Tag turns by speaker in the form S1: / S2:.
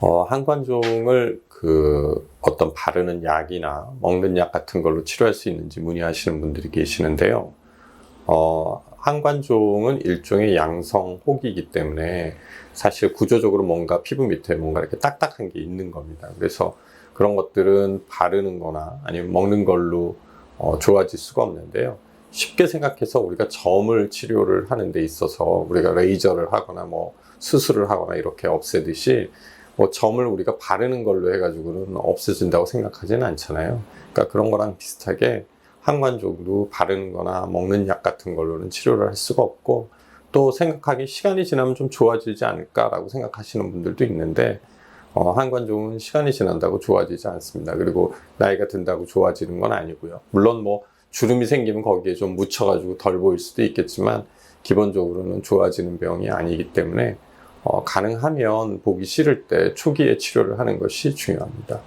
S1: 어, 한관종을 그 어떤 바르는 약이나 먹는 약 같은 걸로 치료할 수 있는지 문의하시는 분들이 계시는데요. 어, 한관종은 일종의 양성 혹이기 때문에 사실 구조적으로 뭔가 피부 밑에 뭔가 이렇게 딱딱한 게 있는 겁니다. 그래서 그런 것들은 바르는 거나 아니면 먹는 걸로 어, 좋아질 수가 없는데요. 쉽게 생각해서 우리가 점을 치료를 하는 데 있어서 우리가 레이저를 하거나 뭐 수술을 하거나 이렇게 없애듯이 뭐 점을 우리가 바르는 걸로 해가지고는 없어진다고 생각하지는 않잖아요. 그러니까 그런 거랑 비슷하게 항관종도 바르는 거나 먹는 약 같은 걸로는 치료를 할 수가 없고 또 생각하기 시간이 지나면 좀 좋아지지 않을까라고 생각하시는 분들도 있는데 어, 한관종은 시간이 지난다고 좋아지지 않습니다. 그리고 나이가 든다고 좋아지는 건 아니고요. 물론 뭐 주름이 생기면 거기에 좀 묻혀가지고 덜 보일 수도 있겠지만 기본적으로는 좋아지는 병이 아니기 때문에 어, 가능하면 보기 싫을 때 초기에 치료를 하는 것이 중요합니다.